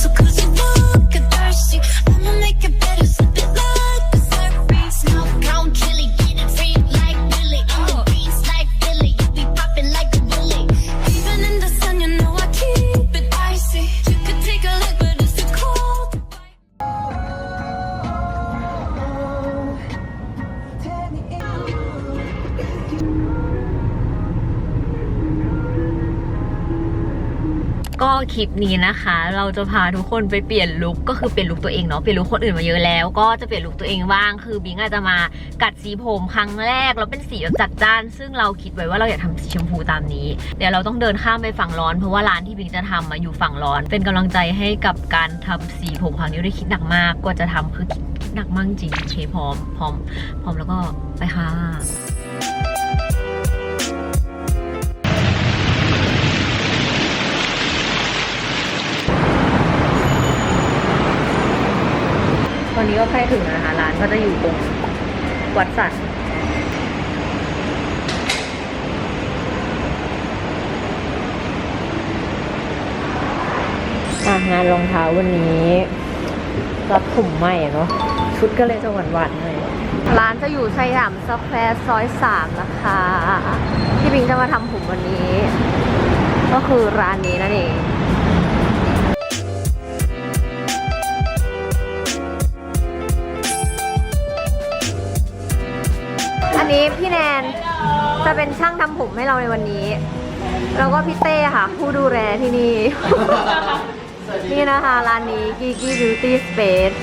so good. ก็คลิปนี้นะคะ เราจะพาทุกคนไปเปลี่ยนลุคก็คือเปลี่ยนลุคตัวเองเนาะเปลี่ยนลุคคนอื่นมาเยอะแล้ว ก็จะเปลี่ยนลุคตัวเองบ้าง คือบิงอาจจะมากัดสีผมครั้งแรกแล้วเป็นสีแบบจัดจ้าน ซึ่งเราคิดไว้ว่าเราอยากทำสีชมพูตามนี้ เดี๋ยวเราต้องเดินข้ามไปฝั่งร้อนเพราะว่าร้านที่บิงจะทำมาอยู่ฝั่งร้อน เป็นกำลังใจให้กับการทำสีผมครั้งนี้ได้คิดหนักมากกว่าจะทำคือคิดหนักมากจริงโอเคพร้อมพร้อมพร้อมแล้วก็ไปค่ะ ตอนนี้ก็ใกล้ถึงแล้วนะคะร้านก็จะอยู่ตรงวัดสัตว์งานรองเท้าวันนี้รับผมใหม่เนาะชุดก็เลยจะหวานๆหน่อยร้านจะอยู่สยามสแควร์ซอยสามนะคะที่บิงจะมาทำผมวันนี้ ก็คือร้านนี้นั่นเอง พี่แนนจะเป็นช่างทำผมให้เราในวันนี้ แล้วก็พี่เต้ค่ะ ผู้ดูแลที่นี่ นี่นะคะร้านนี้ Gigi Beauty Space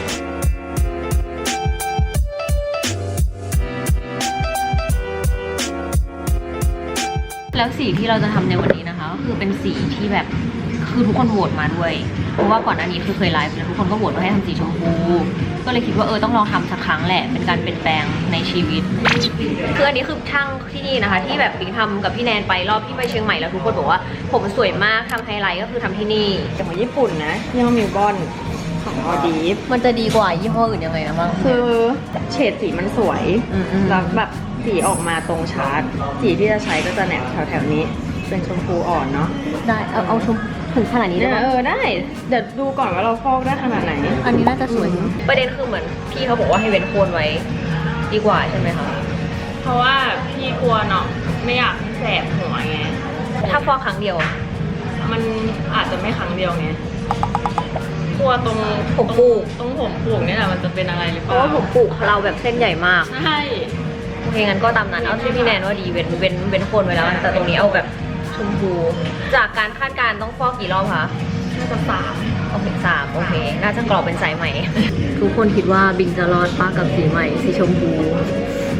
แล้วสีที่เราจะทำในวันนี้นะคะก็คือเป็นสีที่แบบคือทุกคนโหวตมาด้วย เพราะว่าก่อนหน้านี้คือเคยไลฟ์แล้วทุกคนก็โหวตว่าให้ทำสีชมพู ก็เลยคิดว่าเออต้องลองทำสักครั้งแหละ เป็นการเปลี่ยนแปลงในชีวิต คืออันนี้คือช่างที่นี่นะคะ ที่แบบปิงทำกับพี่แนนไปรอบที่ไปเชียงใหม่แล้วทุกคนบอกว่า ผมสวยมากทำไฮไลท์ก็คือทำที่นี่แต่ของญี่ปุ่นนะยี่ห้อมิวบอนของออดีฟมันจะดีกว่ายี่ห้ออื่นยังไงนะมั้งคือเฉดสีมันสวยอืมอืมแล้วแบบสีออกมาตรงชาร์ตสีที่จะใช้ก็จะแนบแถวๆนี้ เป็นชมพูอ่อนเนาะได้เอาเอาชม ถึงขนาดนี้ได้เนี่ยไหมเออได้ เดี๋ยวดูก่อนว่าเราฟอกได้ขนาดไหน อันนี้น่าจะสวยประเด็นคือเหมือนพี่เขาบอกว่าให้เว้นโคนไว้ ดีกว่าใช่ไหมคะ เพราะว่าพี่กลัวเนาะไม่อยากให้แสบหัวไง ถ้าฟอกครั้งเดียวอะมันอาจจะไม่ครั้งเดียวไงกลัวตรงผมปลูกตรงผมปลูกเนี่ยแหละมันจะเป็นอะไรหรือเพเปราะล่าว่าผมปลูกเราแบบเส้นใหญ่มาก ใช่ โอเคงั้นก็ตามนั้น เอาที่พี่แนนว่าดีเว้นเว้นเว้นโคนไว้แล้ว แต่ตรงนี้เอาแบบ ชมพู จากการคาดการณ์ต้องฟอกกี่รอบคะน่าจะสามโอเคสามโอเค น่าจะกรอบเป็นสายใหม่ ทุกคนคิดว่าบิงจะรอดป้ากับสีใหม่สีชมพู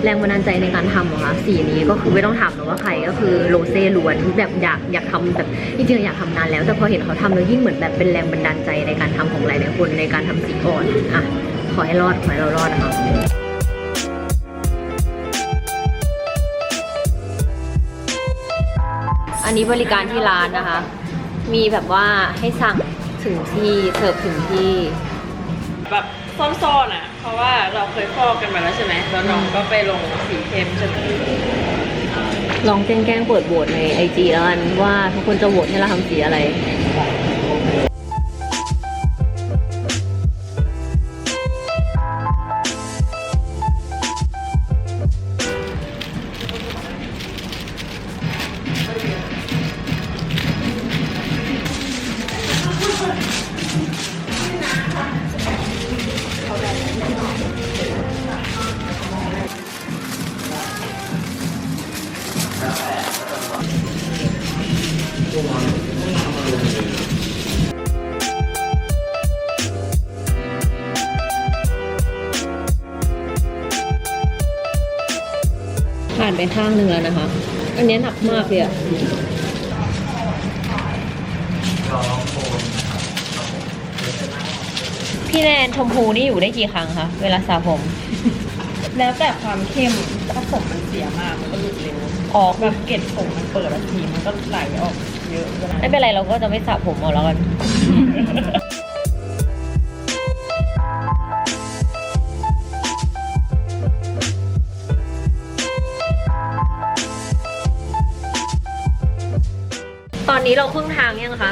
แรงบันดาลใจในการทำเหรอคะสีนี้ก็คือไม่ต้องถามหรอกว่าใครก็คือโรเซ่ล้วนแบบอยากอยากทำแบบจริงๆอยากทำนานแล้ว แต่พอเห็นเขาทำแล้วยิ่งเหมือนแบบเป็นแรงบันดาลใจในการทำของหลายๆคนในการทำสีอ่อนอะขอให้รอดขอให้เรารอดนะคะ อันนี้บริการที่ร้านนะคะ มีแบบว่าให้สั่งถึงที่เสิร์ฟถึงที่ แบบซ่อนๆอะ เพราะว่าเราเคยฟอกกันมาแล้วใช่ไหมแล้วน้องก็ไปลงสีเข้มใช่ไหมลองแกล้งๆเปิดโหวตในไอจีแล้วกันว่าทุกคนจะโหวตให้เราทำสีอะไร ผ่านไปข้างหนึ่งแล้วนะคะ อันนี้หนักมากเลยอะ พี่แนนชมพูนี่อยู่ได้กี่ครั้งคะเวลาสระผม แล้วแต่ความเข้มถ้าผมมันเสียมากมันก็หลุดเร็วออกแบบเกล็ดผมมันเปิดแล้วทีมันก็ไหลออกเยอะขนาดไม่เป็นไรเราก็จะไม่สระผมเอาแล้วกัน ตอนนี้เราครึ่งทางยังคะ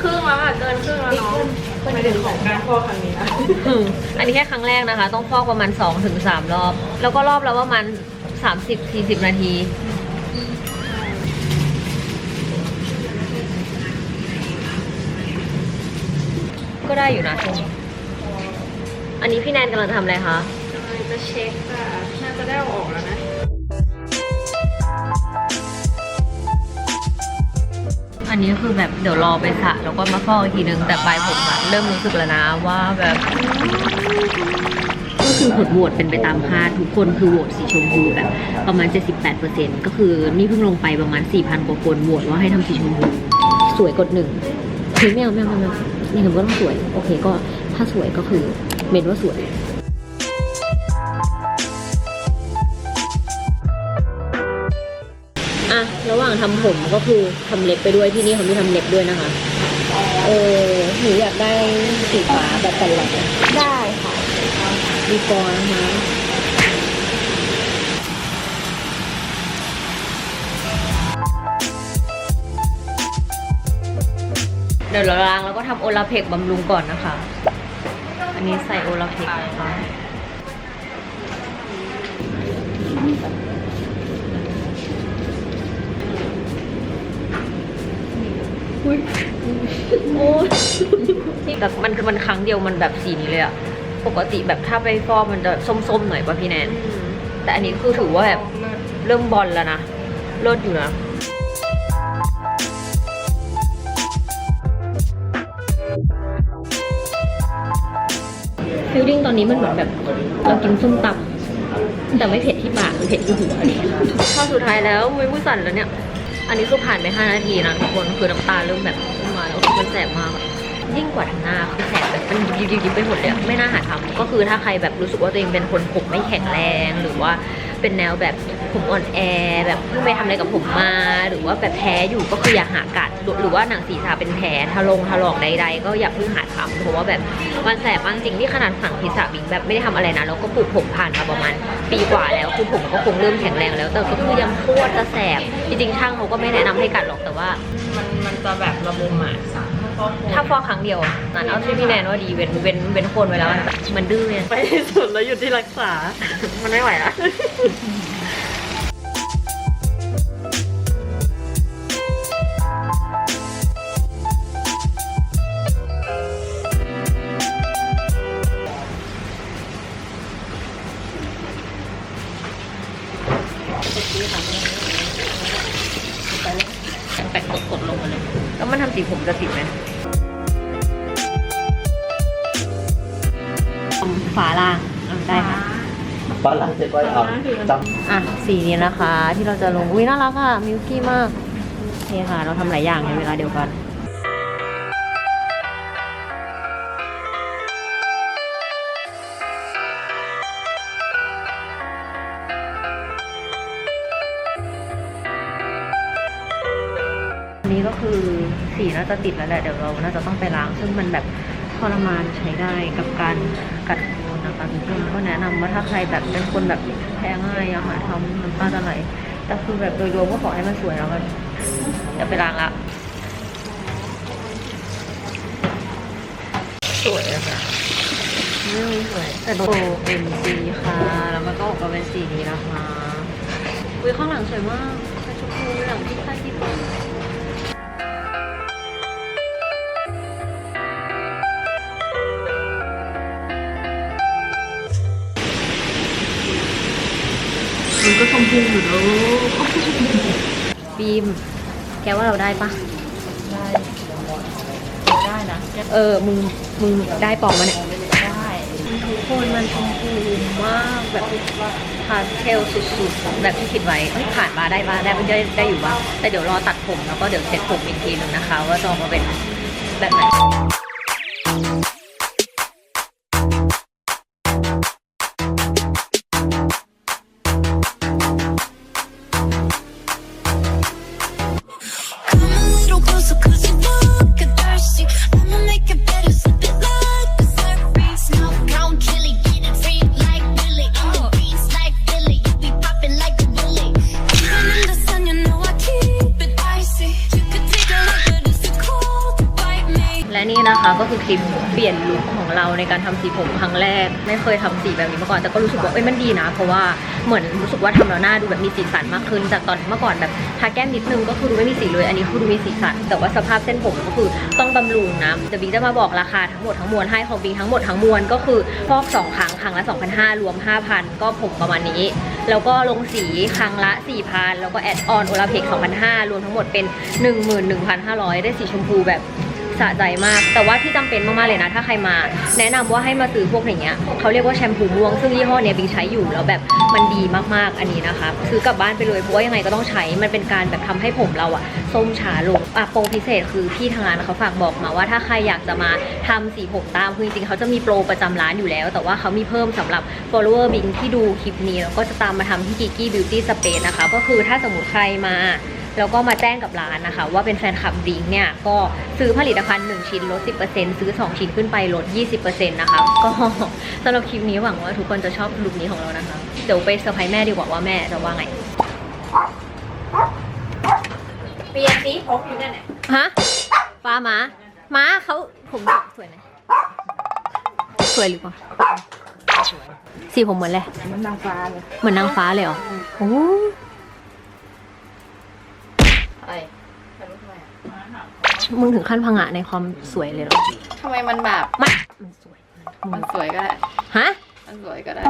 ครึ่งแล้วอะ เกินครึ่งแล้วเนาะ ไม่ถึงของการฟอกครั้งนี้นะอืมอันนี้แค่ครั้งแรกนะคะ ต้องฟอกประมาณ2-3ถึง3รอบ แล้วก็รอบละประมาณ30-40 นาที ก็ได้อยู่นะช่วงนี้อันนี้พี่แนนกำลังทำอะไรคะกำลังจะเช็คค่ะน่าจะได้เอาออกแล้ว อันนี้คือแบบเดี๋ยวรอไปสระแล้วก็มาฟอกอีกทีนึงแต่ปลายผมอะเริ่มรู้สึกแล้วนะว่าแบบก็คือผลโหวตเป็นไปตามคาดทุกคนคือโหวตสีชมพูแบบประมาณ 78%ก็คือนี่เพิ่งลงไปประมาณ 4,000 กว่าคนโหวตว่าให้ทำสีชมพูสวยกดหนึ่งเฮ้ยไม่เอาไม่เอาไม่เอานี่ผมก็ต้องสวย โอเคก็ถ้าสวยก็คือเมนว่าสวย ระหว่างทำผมก็คือทำเล็บไปด้วยที่นี่เขามีทำเล็บด้วยนะคะ เออหนูอยากได้สีฟ้าแบบตลอดได้ค่ะดีกว่านะคะเดี๋ยวเราล้างแล้วก็ทำโอลาเพกบำรุงก่อนนะคะ อันนี้ใส่โอลาเพกนะคะ แบบมันมันครั้งเดียวมันแบบสีนี้เลยอะปกติแบบถ้าไปฟอกมันจะส้มๆหน่อยป่ะพี่แนน แต่อันนี้คือถือว่าแบบเริ่มบอลแล้วนะเลิศอยู่นะฟิลลิ่งตอนนี้มันเหมือนแบบเรากินส้มตำแต่ไม่เผ็ดที่ปากมันเผ็ดที่หัวนี่ข้อสุดท้ายแล้วมือมือสั่นแล้วเนี่ย อันนี้คือผ่านไป 5 นาทีนะทุกคนคือน้ำตาเริ่มแบบขึ้นมาแล้วมันแสบมากอะ ยิ่งกว่าทางหน้าคือแสบแบบมันยิบยิบยิบไปหมดเลยไม่น่าหาทำก็คือถ้าใครแบบรู้สึกว่าตัวเองเป็นคนผมไม่แข็งแรง หรือว่าเป็นแนวแบบผมอ่อนแอ แบบเพิ่งไปทำอะไรกับผมมา หรือว่าแบบแพ้อยู่ก็คืออย่าหากัดหรือว่าหนังศีรษะเป็นแผลทะลงถลอกใด ๆ ก็อย่าเพิ่งหาทำเพราะว่าแบบมันแสบมากจริงที่ขนาดฝังศีรษะบิงแบบไม่ได้ทำอะไรนะแล้วก็ปลูกผมผ่านมาประมาณปีกว่าแล้วคือผมก็คงเริ่มแข็งแรงแล้ว แต่ก็คือยังโคตรจะแสบจริงๆช่างเขาก็ไม่แนะนำให้กัดหรอกแต่ว่า มันมันจะแบบระมุมอะ ถ้าฟอกครั้งเดียวอะนั่นเอาที่พี่แนนว่าดีเว้นเว้นเว้นโคนไว้แล้วมันมันดื้อเนี่ยไปที่สุดแล้วหยุดที่รักษา มันไม่ไหวละ สีผมจะติดไหมทำฝาล่างอะได้ค่ะฝรั่งจะก้อยเอาจำอะ สีนี้นะคะ ที่เราจะลง อุ้ยน่ารักอะ มิวกี้มากนี่ค่ะ เราทำหลายอย่างในเวลาเดียวกัน นี้ก็คือสีน่าจะติดแล้วแหละ เดี๋ยวเราน่าจะต้องไปล้าง ซึ่งมันแบบทรมานใช้ได้กับการกัดโคนนะคะทุกคนก็แนะนำว่าถ้าใครแบบเป็นคนแบบแพ้ง่ายอะค่ะทำน้ำตาจะไหลแต่คือแบบโดยรวมก็ขอให้มันสวยแล้วกันเดี๋ยวไปล้างละสวยอะค่ะไม่สวยแต่โบเป็นสีค่ะ แล้วมันก็ออกมาเป็นสีนี้นะคะอุ้ยข้างหลังสวยมากเป็นชมพูหลังที่ค่าที่ป มันก็ชมพูอยู่แล้วบีม แกว่าเราได้ปะได้ได้นะเออ มึง มึงได้ปอมมาเนี่ย ได้ทุกคนมันชมพูมากแบบพาสเทลสุดๆ แบบที่คิดไว้เฮ้ยผ่านมาได้มาได้มันได้ได้อยู่บ้างแต่เดี๋ยวรอตัดผมแล้วก็เดี๋ยวเซ็ตผมอีกทีหนึ่งนะคะ ว่าจะออกมาเป็นแบบไหน ลิปเปลี่ยนลุคของเราในการทำสีผมครั้งแรก ไม่เคยทำสีแบบนี้มาก่อนแต่ก็รู้สึกว่าเอ้ยมันดีนะ เพราะว่าเหมือนรู้สึกว่าทำแล้วหน้าดูแบบมีสีสันมากขึ้น จากตอนเมื่อก่อนแบบทาแก้มนิดนึงก็คือดูไม่มีสีเลยอันนี้คือดูมีสีสันแต่ว่าสภาพเส้นผมก็คือต้องบำรุงนะเดี๋ยวบิงจะมาบอกราคาทั้งหมดทั้งมวลให้ของบิงทั้งหมดทั้งมวลก็คือฟอกสองครั้งครั้งละ2,500รวม 5,000 ก็ผมประมาณนี้ แล้วก็ลงสีครั้งละ 4,000 แล้วก็แอดออนโอลาเพก2,500 รวมทั้งหมดเป็น 11,500 ได้สีชมพูแบบ สะใจมาก แต่ว่าที่จำเป็นมากๆเลยนะถ้าใครมา แนะนำว่าให้มาซื้อพวกอย่างเงี้ยเขาเรียกว่าแชมพูม่วงซึ่งยี่ห้อเนี้ยบิงใช้อยู่แล้วแบบมันดีมากๆอันนี้นะคะซื้อกลับบ้านไปเลยเพราะว่ายังไงก็ต้องใช้มันเป็นการแบบทำให้ผมเราอะส้มช้าลงอะโปรพิเศษคือพี่ทางร้านเขาฝากบอกมาว่าถ้าใครอยากจะมาทำสีผมตามคือจริงๆเขาจะมีโปรประจำร้านอยู่แล้ว แต่ว่าเขามีเพิ่มสำหรับ follower บิงที่ดูคลิปนี้แล้วก็จะตามมาทำที่ Kiki Beauty Space นะคะก็คือถ้าสมมติใครมา แล้วก็มาแจ้งกับร้านนะคะ ว่าเป็นแฟนคลับบิงเนี่ยก็ซื้อผลิตภัณฑ์ 1 ชิ้นลด 10%ซื้อ 2 ชิ้นขึ้นไปลด 20%นะคะก็สำหรับคลิปนี้หวังว่าทุกคนจะชอบลุคนี้ของเรานะคะ เดี๋ยวไปเซอร์ไพรส์แม่ดีกว่าว่าแม่จะว่าไงเปลี่ยนสีผมอยู่นั่นแหละฮะป้าม้าม้าเขาผมสวยไหมสวยหรือเปล่าสีผมเหมือนอะไรมันนางฟ้าเลยเหมือนนางฟ้าเลยเหรอโอ้ไอ้ มึงถึงขั้นพังะในความสวยเลยเหรอทำไมมันแบบ มันมันสวย มันสวยก็ได้ ฮะ มันสวยก็ได้